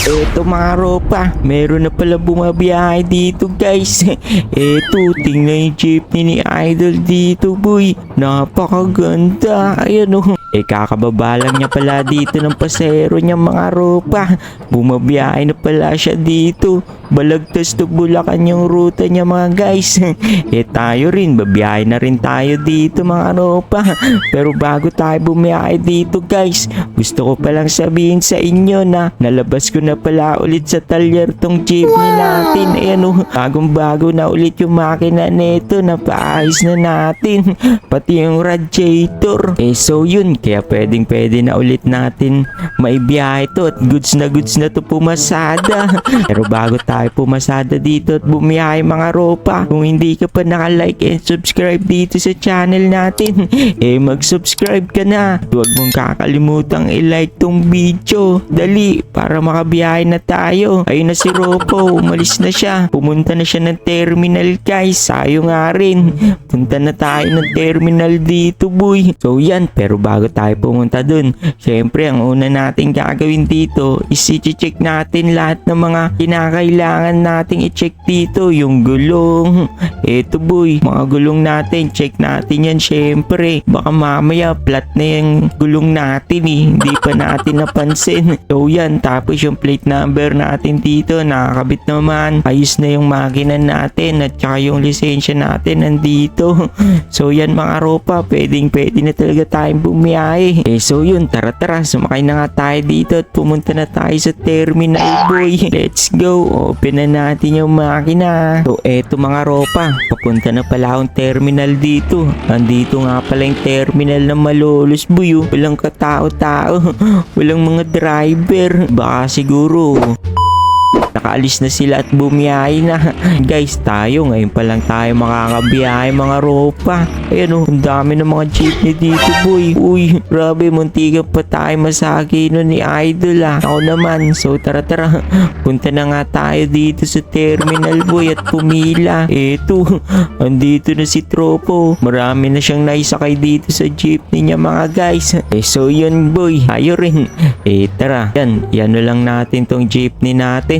Eto mga ropa, meron na pala bumabiyahe dito guys. Eto, tingnan yung jeepney ni Idol dito boy. Napakaganda. Ayan oh. Eh kakababa lang niya pala dito ng pasero niya mga ropa. Bumabiyahe na pala siya dito. Balagtas to Bulacan yung ruta niya mga guys. eh tayo rin, babiyahe na rin tayo dito mga ropa. Pero bago tayo bumiyahe dito guys, gusto ko palang sabihin sa inyo na nalabas ko na pala ulit sa talyer tong jeepney natin. Ayan oh, bagong bago na ulit yung makina nito na paayos na natin. Pati yung radiator. Eh so yun, kaya pwedeng pwede na ulit natin maibiyahe to at goods na goods na to pumasada. Pero bago tayo pumasada dito at bumiyahe mga ropa, kung hindi ka pa naka-like and subscribe dito sa channel natin, eh mag-subscribe ka na. Huwag mong kakalimutang i-like tong video. Dali, para makabiyahe na tayo. Ayun na si Ropo, umalis na siya. Pumunta na siya ng terminal guys. Sayo nga rin. Punta na tayo ng terminal dito boy. So yan, pero bago tayo pumunta dun, syempre ang una natin gagawin dito is i-check natin lahat ng mga kinakailangan nating i-check dito. Yung gulong. Eto boy, mga gulong natin, check natin yan syempre. Baka mamaya flat na yung gulong natin eh. Hindi pa natin napansin. So yan, tapos yung plate number natin dito, nakakabit naman. Ayos na yung makina natin at saka yung lisensya natin nandito. So yan mga ropa, pwedeng pwede na talaga tayong bumiyahe. Eh so yun, tara tara, sumakay na nga tayo dito at pumunta na tayo sa terminal boy. Let's go, open na natin yung makina. So eto mga ropa, papunta na pala akong terminal dito. Andito nga pala yung terminal ng Malolos boy. oh. Walang katao-tao, walang mga driver. Baka siguro Nakaalis na sila at bumiyahe na. Guys, tayo ngayon pa lang tayo makakabiyahe mga ropa. Ayan oh, ang dami ng mga jeepney dito boy. Uy, grabe, muntikan pa tayo masagi nun ni Idol ah. Ako naman, so tara tara. Punta na nga tayo dito sa terminal boy at pumila. Eto, andito na si Tropo. Marami na siyang naisakay dito sa jeepney niya mga guys. Eh so yun boy, tayo rin. Eh tara, yan, yan lang natin tong jeepney natin.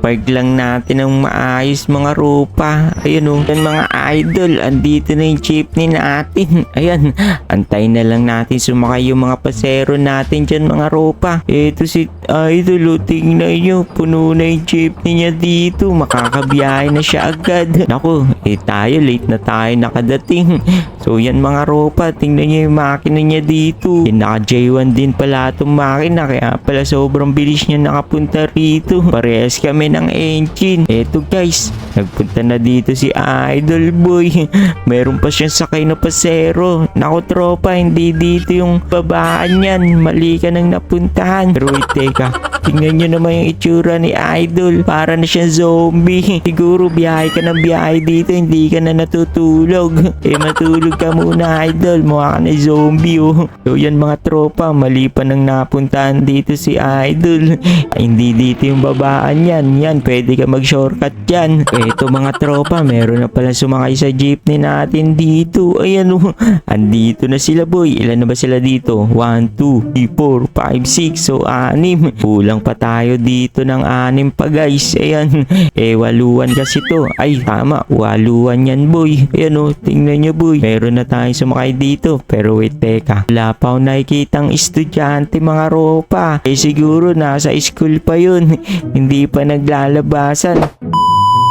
Park lang natin ng maayos mga ropa. Ayun o, yan mga idol, andito na yung jeepney natin. Ayan, antay na lang natin sumakay yung mga pasero natin dyan mga ropa. Eto si idol o, tingnan nyo, puno na yung jeepney niya dito. Makakabiyahe na siya agad. Naku, eh tayo, late na tayo nakadating. So yan mga ropa, tingnan nyo yung makina niya dito. Eh, naka J1 din pala itong makina, kaya pala sobrang bilis niya nakapunta rito. Parehas kami ng engine. Eto guys, nagpunta na dito si Idol Boy. Meron pa siyang sakay na pasero. Naku tropa, hindi dito yung babaan yan. Mali ka nang napuntahan. Pero wait, teka. Tingnan nyo naman yung itsura ni Idol. Para na siyang zombie. Siguro biyahe ka ng biyahe dito, hindi ka na natutulog. Eh matulog ka muna Idol. Mukha ka na zombie oh. So yan mga tropa, mali pa nang napuntahan dito si Idol. Ay, hindi dito yung babaan yan. Yan, pwede ka mag-shortcut dyan. Eto mga tropa, meron na pala sumakay sa jeepney natin dito. Ayan oh. Andito na sila boy. Ilan na ba sila dito? 1, 2, 3, 4, 5, 6. So, anim. Kulang pa tayo dito ng anim pa guys. Ayan. Eh, waluan kasi to. Ay, tama. Waluan yan boy. Ayan oh. Tingnan nyo boy. Meron na tayong sumakay dito. Pero wait, teka. Wala pa akong nakikitang estudyante mga ropa. Eh, siguro nasa school pa yun. Hindi pa naglalabasan.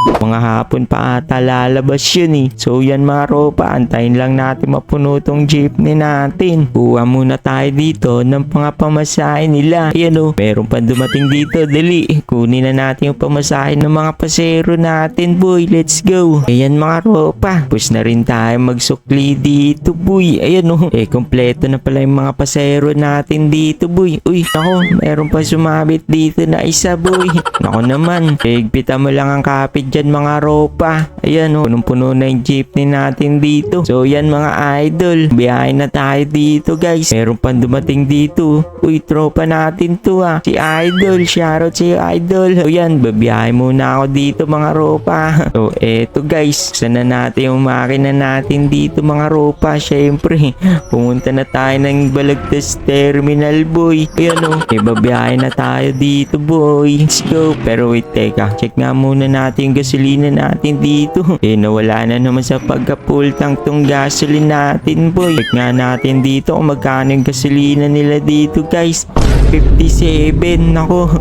Mga hapon pa ata lalabas yun eh. So yan mga ropa, antayin lang natin mapuno tong jeepney natin. Kuha muna tayo dito ng mga pamasahe nila. Ayan o, meron pa dumating dito. Dali, kunin na natin yung pamasahe ng mga pasero natin boy. Let's go. Ayan mga ropa, pus na rin tayo magsukli dito boy. Ayan o, eh kompleto na pala yung mga pasero natin dito boy. Uy, ako, meron pa sumabit dito na isa boy. Ako naman, eh, pita mo lang ang kapit dyan mga ropa. Ayan oh, punong-puno na yung jeepney natin dito. So yan mga idol, biyahe na tayo dito guys. Meron pang dumating dito. Uy, tropa natin to ah. Si Idol, shoutout si Idol. So yan, babiyahe muna ako dito mga ropa. So eto guys, sana natin yung makina natin dito mga ropa. Syempre, pumunta na tayo ng Balagtas Terminal boy. Ayan oh, eh babiyahe na tayo dito boy. Let's go. Pero wait, teka. Check nga muna natin gasolina natin dito. Eh nawala na naman sa pagka-full tank tong gasoline natin boy. Check nga natin dito kung magkano yung gasolina nila dito guys. 57 nako.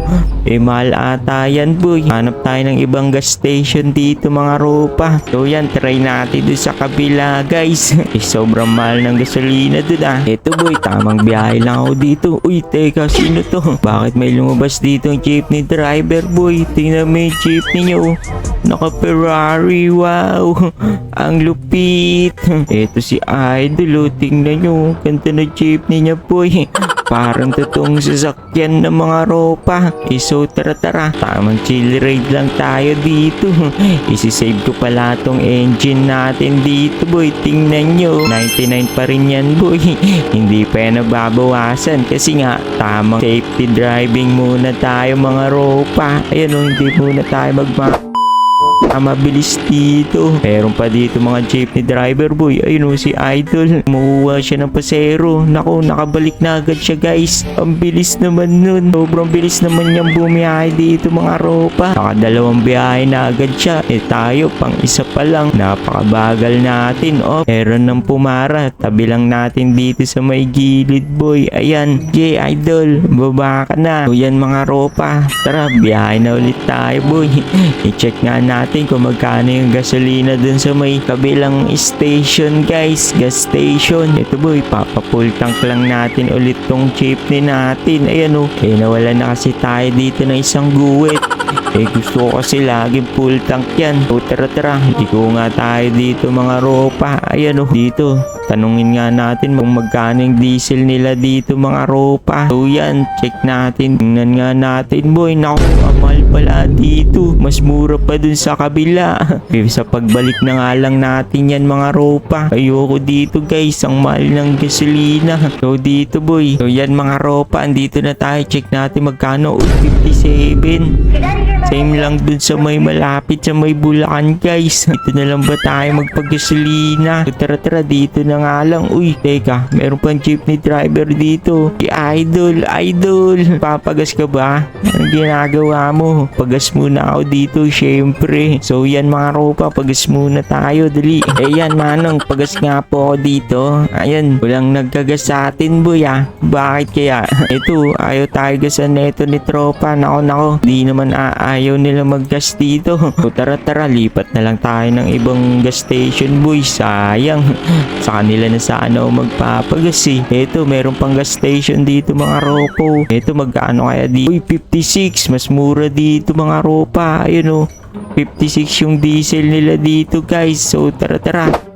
Eh mahal ata yan boy. Hanap tayo ng ibang gas station dito mga ropa. So yan try natin doon sa kabila guys. Eh sobrang mahal ng gasolina doon ah. Eto boy tamang biyahe lang ako dito. Uy teka sino to? Bakit may lumabas dito yung jeepney driver boy? Tingnan mo yung jeepney nyo naka Ferrari wow ang lupit eto si Idol oh tingnan nyo ganda na jeepney niya boy Parang totoong sasakyan ng mga ropa. Eh, so tara tara. Tamang chill ride lang tayo dito. Isisave ko pala tong engine natin dito boy. Tingnan nyo. 99 pa rin yan boy. Hindi pa yan nababawasan. Kasi nga tamang safety driving muna tayo mga ropa. Ayan o, hindi muna tayo magma Ah, mabilis dito. Meron pa dito mga jeepney driver boy. Ayun o si Idol. Kumuha siya ng pasero. Nako, nakabalik na agad siya guys. Ang bilis naman nun. Sobrang bilis naman niyang bumiyahe dito mga ropa. Nakadalawang biyahe na agad siya. Eh tayo, pang isa pa lang. Napakabagal natin. Oh, meron ng pumara. Tabi lang natin dito sa may gilid boy. Ayan. Jay Idol, baba ka na. O yan mga ropa. Tara, biyahe na ulit tayo boy. I-check nga natin kung magkano yung gasolina dun sa may kabilang station guys. Gas station. Ito boy, papapull tank lang natin ulit tong jeepney natin. Ayan o. Eh nawala na kasi tayo dito ng isang guwit. Eh gusto ko kasi laging full tank yan. O tara tara, iko nga tayo dito mga ropa. Ayan o, dito. Tanungin nga natin kung magkano yung diesel nila dito mga ropa. So yan, check natin. Tingnan nga natin boy. Naku, ang mahal pala dito. Mas mura pa dun sa kabila. Eh, sa pagbalik na nga lang natin yan mga ropa. Ayoko dito guys. Ang mahal ng gasolina. So dito boy. So yan mga ropa. Andito na tayo. Check natin magkano. Uy, 57. Same lang dun sa may malapit sa may Bulacan guys. Dito na lang ba tayo magpagasolina? So, tara tara dito na nga lang. Uy, teka, meron pang jeepney driver dito. Idol, Idol. Papagas ka ba? Anong ginagawa mo? Pagas muna ako dito, syempre. So yan mga ropa, pagas muna tayo, dali. Eh yan manong, pagas nga po ako dito. Ayan, walang nagkagas sa atin boy ah. Bakit kaya? Ito, ayaw tayo gasan neto ni tropa. Nako nako, di naman aayaw nila maggas dito. O tara tara, lipat na lang tayo ng ibang gas station boy. Sayang. Sa kanila na sana ako magpapagas. Ito, meron pang gas station dito mga ropo. Ito, magkano kaya dito? Uy, 56. Mas mura dito mga ropa. Ayun oh. 56 yung diesel nila dito guys. So tara tara.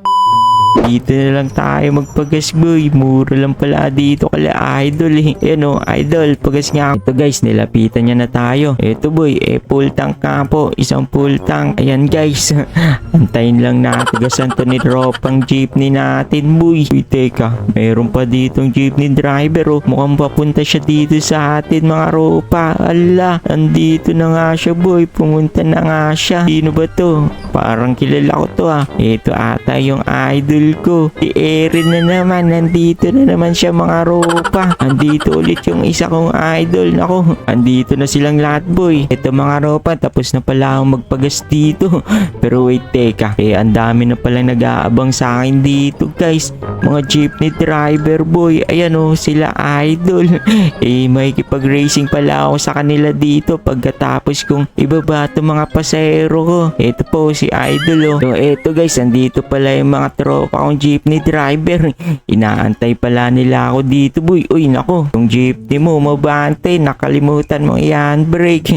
Dito na lang tayo magpagas boy. Mura lang pala dito kala idol eh. Ayan o, idol. Pagas nga. Ito guys, nilapitan niya na tayo. Ito boy, eh full tank ka po. Isang full tank. Ayan guys. Antayin lang natin gasan to ni Dropang jeepney natin boy. Uy, teka. Meron pa ditong jeepney driver oh. Mukhang papunta siya dito sa atin mga ropa. Ala, andito na nga siya boy. Pumunta na nga siya. Sino ba to? Parang kilala ko to ah. Ito ata yung idol ko. Si Erin na naman. Nandito na naman siya mga ropa. Andito ulit yung isa kong idol. Nako, andito na silang lahat boy. Ito mga ropa. Tapos na pala akong magpagas dito. Pero wait, teka. Eh, ang dami na pala nag-aabang sa akin dito guys. Mga jeepney driver boy. Ayan oh, sila idol. eh, makikipag-racing pala ako sa kanila dito pagkatapos kong ibaba itong mga pasahero ko. Ito po si idol oh. So, eto guys, andito pala yung mga tropa tropa kong jeepney driver. Inaantay pala nila ako dito boy. Uy nako, yung jeepney mo mabante, nakalimutan mo i-handbrake.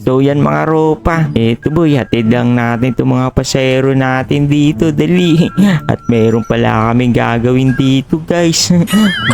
So yan mga ropa. Eto boy, hatid lang natin itong mga pasero natin dito. Dali. At meron pala kaming gagawin dito guys.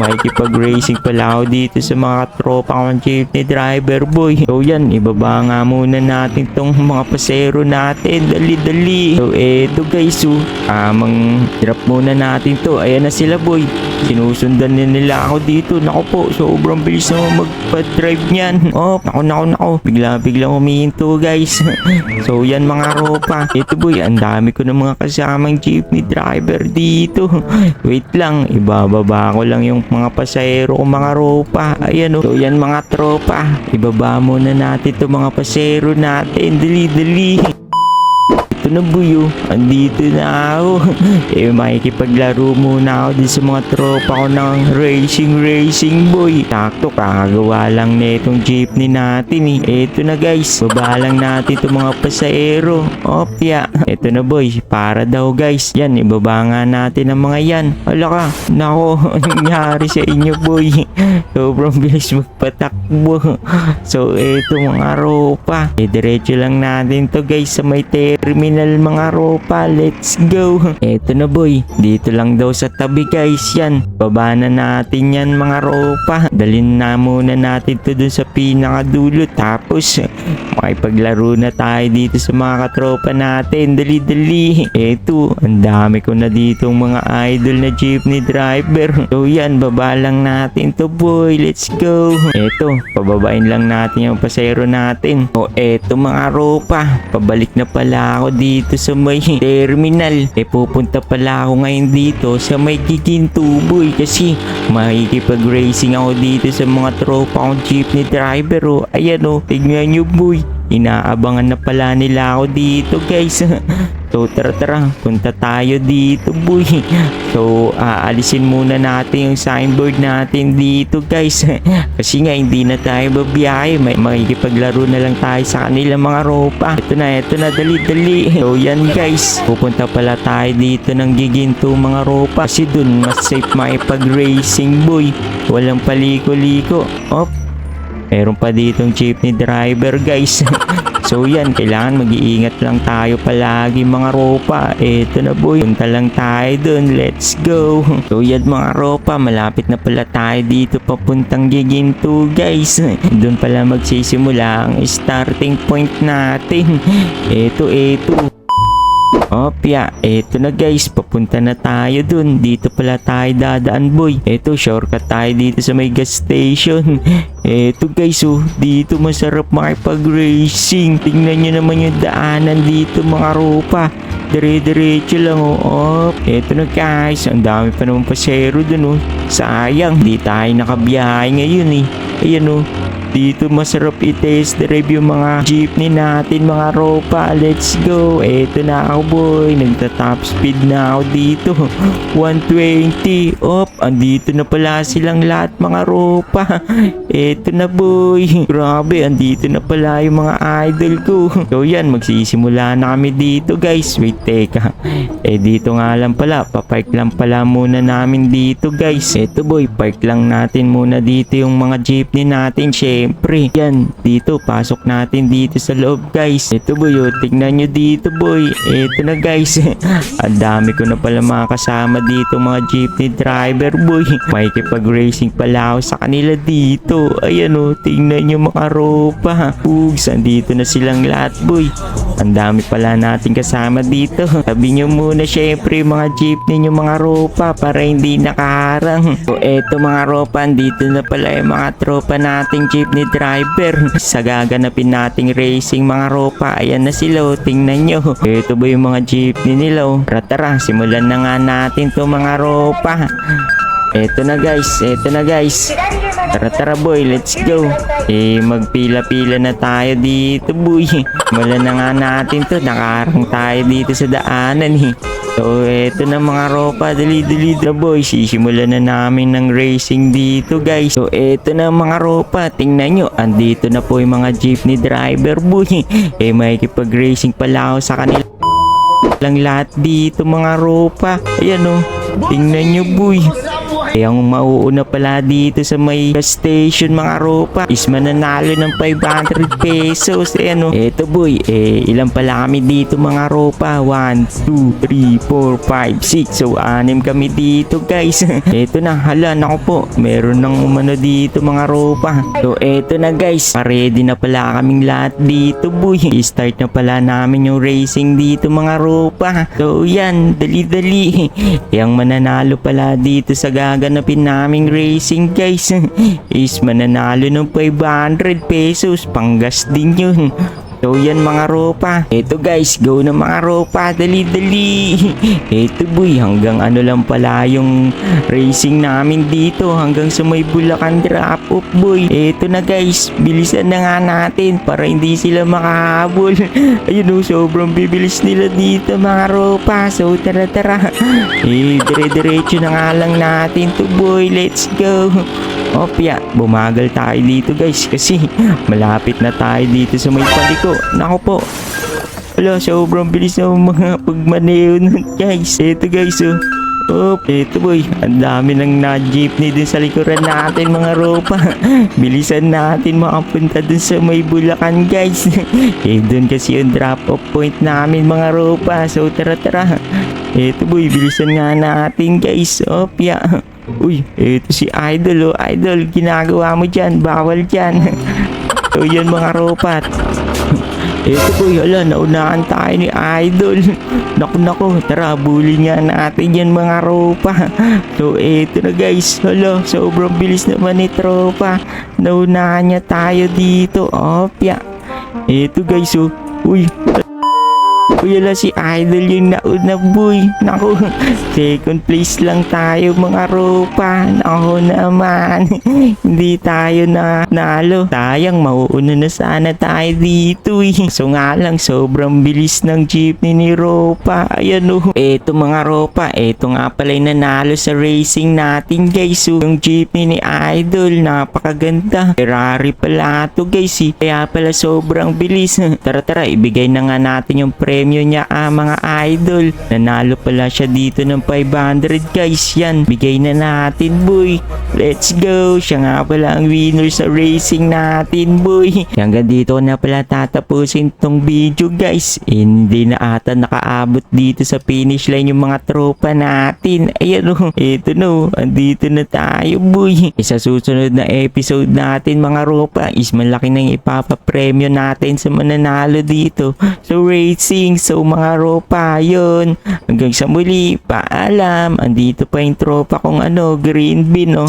Makikipag-racing pala ako dito sa mga tropa kong jeepney driver boy. So yan, ibaba nga muna natin tong mga pasero natin. Dali dali. So eto guys, oh. Amang drop muna natin to. Ayan na sila boy. Sinusundan din nila ako dito. Nako po, sobrang bilis na magpa-drive niyan. Oh, nako nako nako. Bigla-bigla humihinto guys. so yan mga ropa. Ito boy, ang dami ko ng mga kasamang jeepney driver dito. Wait lang, ibababa ko lang yung mga pasahero ko mga ropa. Ayan oh. So yan mga tropa. Ibaba muna natin to mga pasahero natin. Dali, dali. Ito na buyo, andito na ako. eh makikipaglaro muna ako din sa mga tropa ko ng racing racing boy. Takto kakagawa lang netong jeepney natin eh. Ito na guys, baba lang natin itong mga pasahero. Opya, ito na boy, para daw guys. Yan, ibaba nga natin ang mga yan. Hala ka, nako, nangyari sa inyo boy? Sobrang bilis magpatakbo. So, ito mga ropa. Eh, diretso lang natin to guys sa may terminal mga ropa. Let's go. Ito na boy. Dito lang daw sa tabi guys yan. Baba na natin yan mga ropa. Dalhin na muna natin to dun sa pinakadulo. Tapos, makipaglaro na tayo dito sa mga katropa natin. Dali dali. Eto, ang dami ko na dito mga idol na jeepney driver. So yan, baba lang natin to boy. Let's go. Eto, pababain lang natin yung pasero natin. O eto mga ropa. Pabalik na pala ako dito sa may terminal. E pupunta pala ako ngayon dito sa may Giginto boy. Kasi makikipag-racing ako dito sa mga tropa kong jeepney driver. O ayan o, tignan nyo boy. Inaabangan na pala nila ako dito guys. so tara tara, punta tayo dito boy. So aalisin muna natin yung signboard natin dito guys. Kasi nga hindi na tayo babiyahe. May makikipaglaro na lang tayo sa kanila mga ropa. Ito na, ito na, dali dali. So yan guys, pupunta pala tayo dito ng giginto mga ropa. Kasi dun mas safe makipag-racing boy. Walang paliko-liko. Op, Meron pa ditong jeepney driver guys. So yan, kailangan mag-iingat lang tayo palagi mga ropa. Eto na boy, punta lang tayo dun. Let's go. So yan mga ropa, malapit na pala tayo dito papuntang Giginto guys. Doon pala magsisimula ang starting point natin. Eto, eto. Opya, eto na guys, papunta na tayo dun. Dito pala tayo dadaan boy. Eto, shortcut tayo dito sa may gas station. Eto guys, oh, dito masarap makipag-racing. Tingnan nyo naman yung daanan dito mga ropa. Dire-diretso lang oh. Op. Eto na guys, ang dami pa naman pasero dun oh. Sayang, di tayo nakabiyahe ngayon eh. Ayan oh. Dito masarap i-test drive yung mga jeepney natin mga ropa. Let's go. Eto na ako boy. Nagta-top speed na ako dito. 120. Op, andito na pala silang lahat mga ropa. Eto na boy. Grabe, andito na pala yung mga idol ko. So yan, magsisimula na kami dito guys. Wait, teka. Eh dito nga lang pala. Papark lang pala muna namin dito guys. Eto boy, park lang natin muna dito yung mga jeepney natin. Syempre, yan. Dito, pasok natin dito sa loob guys. Eto boy, oh, tignan nyo dito boy. Eto na guys. Ang dami ko na pala mga kasama dito mga jeepney driver boy. Makikipag-racing pala ako sa kanila dito. Ayan o, tingnan nyo mga ropa. Pugs, andito na silang lahat boy. Ang dami pala natin kasama dito. Sabi nyo muna syempre mga jeepney nyo mga ropa para hindi nakaharang. So eto mga ropa, andito na pala yung mga tropa nating jeepney driver. Sa gaganapin nating racing mga ropa, ayan na sila o, tingnan nyo. Ito ba yung mga jeepney nila o? Tara tara, simulan na nga natin to mga ropa. Eto na guys, eto na guys. Tara tara boy, let's go. Eh magpila-pila na tayo dito boy. Wala na nga natin to, nakarang tayo dito sa daanan eh. So eto na mga ropa, dali-dali na boy. Sisimulan na namin ng racing dito guys. So eto na mga ropa, tingnan nyo. Andito na po yung mga jeepney driver boy. Eh makikipag-racing pala ako sa kanila. lang lahat dito mga ropa. Ayan oh. Tingnan nyo boy. Ang mauuna pala dito sa may gas station mga ropa is mananalo ng 500 pesos. Eh ano, eto boy, eh ilan pala kami dito mga ropa? 1, 2, 3, 4, 5, 6. So, anim kami dito guys. eto na, hala, nako po. Meron nang umano dito mga ropa. So, eto na guys. Ready na pala kaming lahat dito boy. I-start na pala namin yung racing dito mga ropa. So, yan, dali-dali. Eh, ang mananalo pala dito sa gaganapin naming racing guys is mananalo ng 500 pesos. Panggas din yun. So yan mga ropa. Eto guys, go na mga ropa. Dali dali. Eto boy, hanggang ano lang pala yung racing namin dito. Hanggang sa may Bulacan drop off boy. Eto na guys, bilisan na nga natin para hindi sila makahabol. Ayun oh, sobrang bibilis nila dito mga ropa. So tara tara. Eh, dire-diretso na nga lang natin to boy. Let's go. Opya, bumagal tayo dito guys kasi malapit na tayo dito sa may paliko. Nako po. Wala, sobrang bilis ng mga pagmaneho nun guys. Ito guys oh. Oh, eto boy, ang dami ng na-jeepney dun sa likuran natin mga ropa. Bilisan natin makapunta dun sa may Bulacan guys. eh, dun kasi yung drop-off point namin mga ropa. So, tara tara. Eto boy, bilisan nga natin guys. Opya. Uy, eto si Idol oh. Idol, ginagawa mo dyan. Bawal dyan. so, yan mga ropa. Eto boy, hala, naunahan tayo ni Idol. Naku naku, tara, bully nga natin yan mga ropa. So, eto na guys, hala, sobrang bilis naman ni tropa. Naunahan niya tayo dito, opya. Eto guys, oh, uy, Uy, ala si Idol yung nauna boy. Naku, second place lang tayo mga ropa. Naku naman. Hindi tayo na nalo. Sayang, mauuna na sana tayo dito eh. So nga lang, sobrang bilis ng jeepney ni Ropa. Ayan oh. Eto mga ropa, eto nga pala yung nanalo sa racing natin guys. Oh. Yung jeepney ni Idol, napakaganda. Ferrari pala to guys eh. Kaya pala sobrang bilis. tara tara, ibigay na nga natin yung premyo niya ah mga idol. Nanalo pala siya dito ng 500 guys. Yan, bigay na natin boy. Let's go. Siya nga pala ang winner sa racing natin boy. Hanggang dito na pala tatapusin tong video guys. Hindi na ata nakaabot dito sa finish line yung mga tropa natin. Ayan o. Ito no. Andito na tayo boy. Sa susunod na episode natin mga ropa is malaki nang ipapapremyo natin sa mananalo dito. So racing. So mga ropa yun. Hanggang sa muli. Paalam. Andito pa yung tropa kong ano green bean oh.